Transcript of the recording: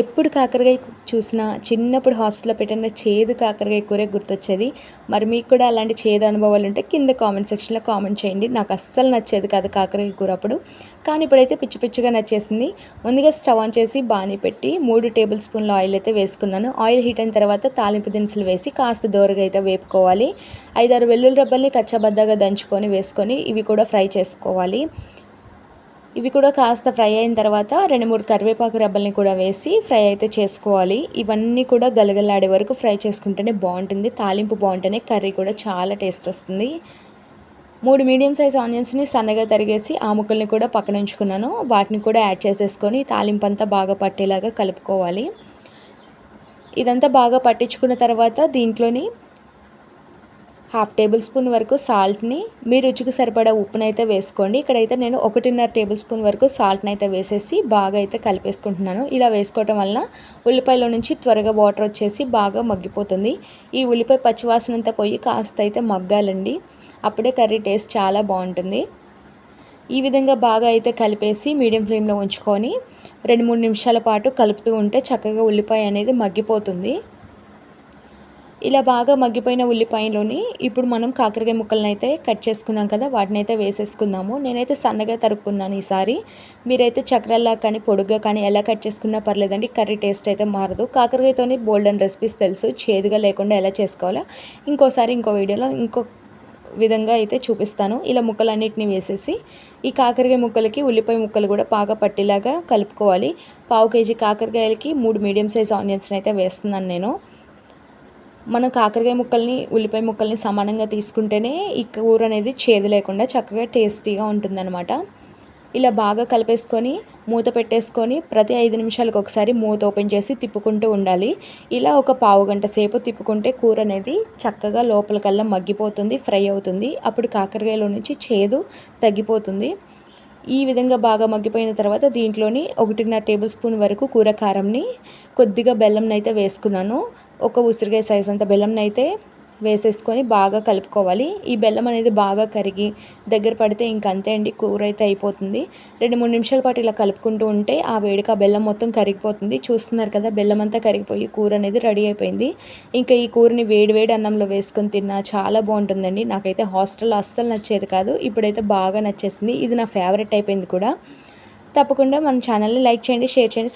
ఎప్పుడు కాకరకాయ చూసినా చిన్నప్పుడు హాస్టల్లో పెట్టిన చేదు కాకరకాయ కూరే గుర్తొచ్చేది. మరి మీకు కూడా అలాంటి చేదు అనుభవాలు ఉంటే కింద కామెంట్ సెక్షన్లో కామెంట్ చేయండి. నాకు అస్సలు నచ్చేది కాదు కాకరకాయ కూర అప్పుడు. కానీ ఇప్పుడైతే పిచ్చి పిచ్చిగా నచ్చేసింది. ముందుగా స్టవ్ ఆన్ చేసి బాణీ పెట్టి మూడు టేబుల్ స్పూన్ల ఆయిల్ అయితే వేసుకున్నాను. ఆయిల్ హీట్ అయిన తర్వాత తాలింపు దినుసులు వేసి కాస్త దోరగా అయితే వేపుకోవాలి. ఐదారు వెల్లుల్లి రబ్బల్ని కచ్చబద్దగా దంచుకొని వేసుకొని ఇవి కూడా ఫ్రై చేసుకోవాలి. ఇవి కూడా కాస్త ఫ్రై అయిన తర్వాత రెండు మూడు కరివేపాకు రెబ్బల్ని కూడా వేసి ఫ్రై అయితే చేసుకోవాలి. ఇవన్నీ కూడా గలగలాడే వరకు ఫ్రై చేసుకుంటేనే బాగుంటుంది. తాలింపు బాగుంటేనే కర్రీ కూడా చాలా టేస్ట్ వస్తుంది. మూడు మీడియం సైజ్ ఆనియన్స్ని సన్నగా తరిగేసి ఆ ముక్కల్ని కూడా పక్కన ఉంచుకున్నాను. వాటిని కూడా యాడ్ చేసేసుకొని తాలింపు అంతా బాగా పట్టేలాగా కలుపుకోవాలి. ఇదంతా బాగా పట్టించుకున్న తర్వాత దీంట్లోని హాఫ్ టేబుల్ స్పూన్ వరకు సాల్ట్ని మీ రుచికి సరిపడా ఉప్పునైతే వేసుకోండి. ఇక్కడైతే నేను ఒకటిన్నర టేబుల్ స్పూన్ వరకు సాల్ట్ని అయితే వేసేసి బాగా అయితే కలిపేసుకుంటున్నాను. ఇలా వేసుకోవటం వలన ఉల్లిపాయలో నుంచి త్వరగా వాటర్ వచ్చేసి బాగా మగ్గిపోతుంది. ఈ ఉల్లిపాయ పచ్చివాసన అంతా పోయి కాస్త అయితే మగ్గాలండి. అప్పుడే కర్రీ టేస్ట్ చాలా బాగుంటుంది. ఈ విధంగా బాగా అయితే కలిపేసి మీడియం ఫ్లేమ్లో ఉంచుకొని రెండు మూడు నిమిషాల పాటు కలుపుతూ ఉంటే చక్కగా ఉల్లిపాయ అనేది మగ్గిపోతుంది. ఇలా బాగా మగ్గిపోయిన ఉల్లిపాయలోని ఇప్పుడు మనం కాకరకాయ ముక్కలను అయితే కట్ చేసుకున్నాం కదా వాటిని అయితే వేసేసుకుందాము. నేనైతే సన్నగా తరుక్కున్నాను ఈసారి. మీరైతే చక్రాల్లా కానీ పొడుగ్గా కానీ ఎలా కట్ చేసుకున్నా పర్లేదండి కర్రీ టేస్ట్ అయితే మారదు. కాకరకాయతోని బోల్డెన్ రెసిపీస్ తెలుసు చేదుగా లేకుండా ఎలా చేసుకోవాలో. ఇంకోసారి ఇంకో వీడియోలో ఇంకో విధంగా అయితే చూపిస్తాను. ఇలా ముక్కలన్నిటిని వేసేసి ఈ కాకరకాయ ముక్కలకి ఉల్లిపాయ ముక్కలు కూడా బాగా పట్టేలాగా కలుపుకోవాలి. పావు కేజీ కాకరకాయలకి మూడు మీడియం సైజ్ ఆనియన్స్ని అయితే వేస్తున్నాను నేను. మనం కాకరకాయ ముక్కల్ని ఉల్లిపాయ ముక్కల్ని సమానంగా తీసుకుంటేనే ఈ కూర అనేది చేదు లేకుండా చక్కగా టేస్టీగా ఉంటుందన్నమాట. ఇలా బాగా కలిపేసుకొని మూత పెట్టేసుకొని ప్రతి ఐదు నిమిషాలకు ఒకసారి మూత ఓపెన్ చేసి తిప్పుకుంటూ ఉండాలి. ఇలా ఒక పావు గంట సేపు తిప్పుకుంటే కూర అనేది చక్కగా లోపలికల్లా మగ్గిపోతుంది ఫ్రై అవుతుంది. అప్పుడు కాకరకాయలో నుంచి చేదు తగ్గిపోతుంది. ఈ విధంగా బాగా మగ్గిపోయిన తర్వాత దీంట్లోని ఒకటిన్నర టేబుల్ స్పూన్ వరకు కూర కారంని కొద్దిగా బెల్లంనైతే వేసుకున్నాను. ఒక ఉసిరికాయ సైజ్ అంత బెల్లంని అయితే వేసేసుకొని బాగా కలుపుకోవాలి. ఈ బెల్లం అనేది బాగా కరిగి దగ్గర పడితే ఇంక అంతే అండి కూర అయితే అయిపోతుంది. రెండు మూడు నిమిషాల పాటు ఇలా కలుపుకుంటూ ఉంటే ఆ వేడికి ఆ బెల్లం మొత్తం కరిగిపోతుంది. చూస్తున్నారు కదా బెల్లం అంతా కరిగిపోయి కూర అనేది రెడీ అయిపోయింది. ఇంకా ఈ కూరని వేడి వేడి అన్నంలో వేసుకొని తిన్నా చాలా బాగుంటుందండి. నాకైతే హాస్టల్లో అస్సలు నచ్చేది కాదు. ఇప్పుడైతే బాగా నచ్చేసింది. ఇది నా ఫేవరెట్ అయిపోయింది కూడా. తప్పకుండా మన ఛానల్ని లైక్ చేయండి షేర్ చేయండి